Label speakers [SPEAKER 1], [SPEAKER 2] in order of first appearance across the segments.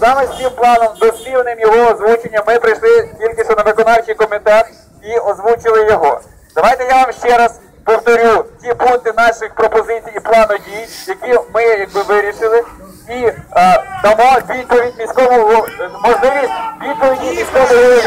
[SPEAKER 1] Саме з цим планом, дослівним його озвучення, ми прийшли тільки що на виконавчий комітет і озвучили його. Давайте я вам ще раз повторю ті пункти наших пропозицій і плану дій, які ми якби вирішили, і а, дамо відповідь міському можливість відповіді міському голові.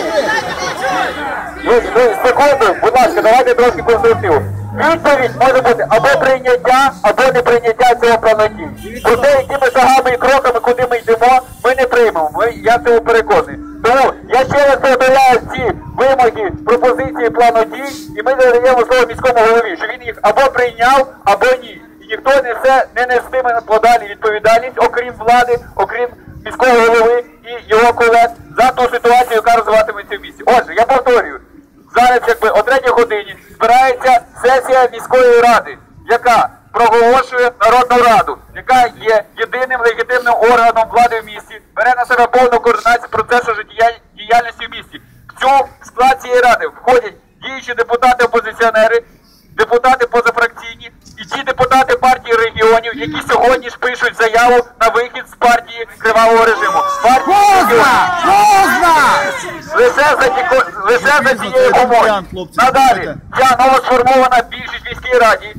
[SPEAKER 1] Секунду, будь ласка, давайте трошки конструктиву. Відповідь може бути або прийняття, або не прийняття цього плану дій. Про те, якими шагами і кроками, куди ми йдемо, ми не приймемо. Ми, я в цьому переконаний. Тому я ще раз повторяю ці вимоги, пропозиції плану дій, і ми надаємо слово міському голові, що він їх або прийняв, або ні. І ніхто несе, не нестиме подалі відповідальність, окрім влади, окрім міського голови і його колег за ту ситуацію, яка розвиватиметься в місті. Отже, я повторюю, зараз якби о третій годині збирається сесія міської ради, яка проголошує народну раду, яка є єдиним легітимним органом влади в місті, бере на себе повну координацію процесу життєдіяльності в місті. В цю склад цієї ради входять діючі депутати-опозиціонери, депутати позафракційні і ті депутати партії регіонів, які сьогодні ж пишуть заяву Лише за ті- лише за цією умовою. Надалі ця новосформована більшість міській раді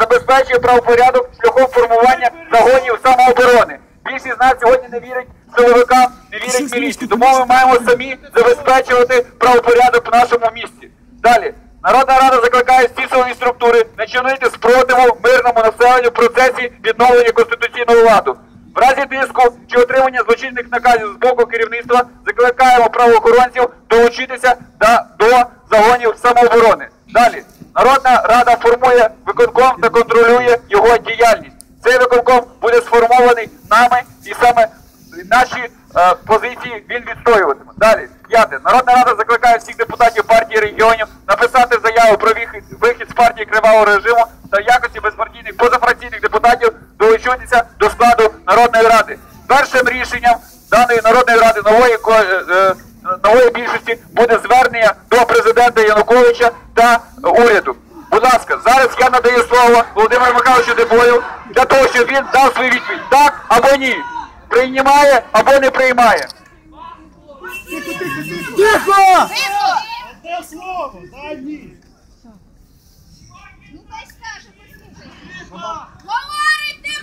[SPEAKER 1] забезпечує правопорядок шляхом формування загонів самооборони. Більшість з нас сьогодні не вірить силовикам, не вірить міліції. Тому ми маємо самі забезпечувати правопорядок в нашому місті. Далі. Народна рада закликає всі силові структури не чинити спротиву мирному населенню в процесі відновлення конституційного ладу. В разі тиску чи отримання злочинних наказів з боку керівництва закликаємо правоохоронців долучитися да- до загонів самооборони. Далі. Народна рада формує виконком та контролює його діяльність. Цей виконком буде сформований нами і саме наші е, позиції він відстоюватиме. Далі, п'яте. Народна рада закликає всіх депутатів партії регіонів написати заяву про вихід, з партії кривавого режиму та якості безпартійних позафракційних депутатів долучитися до складу Народної ради. Першим рішенням даної Народної ради нової е, е, нової більшості буде звернення до президента Януковича та е, уряду. Будь ласка, зараз я надаю слово Володимиру Михайловичу Дебою для того, щоб він дав свою відповідь так або ні. Приймає або не приймає.
[SPEAKER 2] Тихо!
[SPEAKER 3] Де слово? Дай ні.
[SPEAKER 4] Ну хай скаже,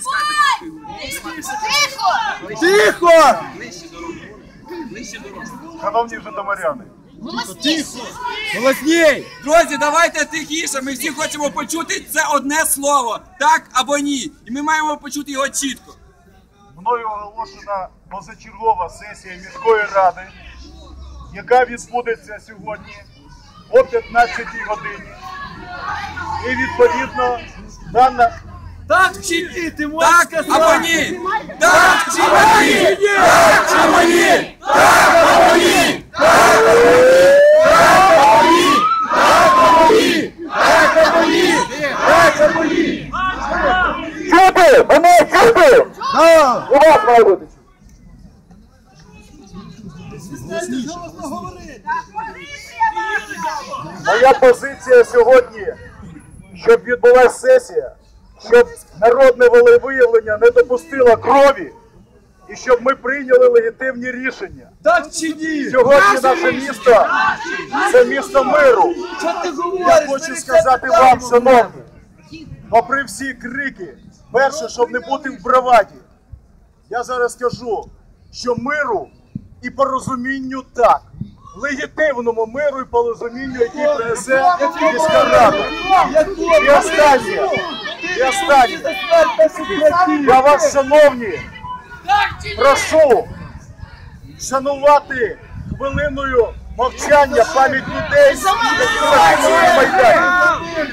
[SPEAKER 4] послухайте. Говорить не бой! Тихо!
[SPEAKER 2] Тихо!
[SPEAKER 3] Шановні житомиряни,
[SPEAKER 4] Голосніше!
[SPEAKER 2] Голосней!
[SPEAKER 5] Друзі, давайте тихіше. Ми всі хочемо почути це одне слово, так або ні. І ми маємо почути його чітко.
[SPEAKER 3] мною оголошена позачергова сесія міської ради, яка відбудеться сьогодні о 15 годині. І відповідно дана
[SPEAKER 2] Так чи ні? Ти можеш
[SPEAKER 5] Так
[SPEAKER 2] сказати?
[SPEAKER 5] або ні. Так чи ні. Так або ні.
[SPEAKER 1] Чути! Мене чути!
[SPEAKER 2] Да!
[SPEAKER 1] У вас має бути.
[SPEAKER 3] моя позиція сьогодні, щоб відбулася сесія, щоб народне волевиявлення не допустило крові і щоб ми прийняли легітимні рішення.
[SPEAKER 2] Так чи ні?
[SPEAKER 3] Сьогодні наше місто це місто миру. Я хочу сказати вам, шановні, попри всі крики, перше, щоб не бути в браваді, я зараз скажу, що миру і порозумінню так. Легітимному миру і порозумінню, який принесе міська рада. І останнє, і останнє. Я вас, шановні, прошу шанувати хвилиною мовчання пам'ять людей, які на Майдані.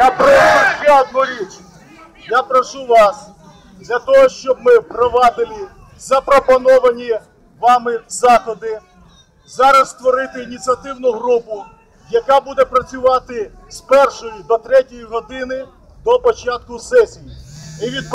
[SPEAKER 3] Я прошу ще одну річ. Я прошу вас для того, щоб ми впровадили запропоновані вами заходи. Зараз створити ініціативну групу, яка буде працювати з першої до третьої години до початку сесії. І від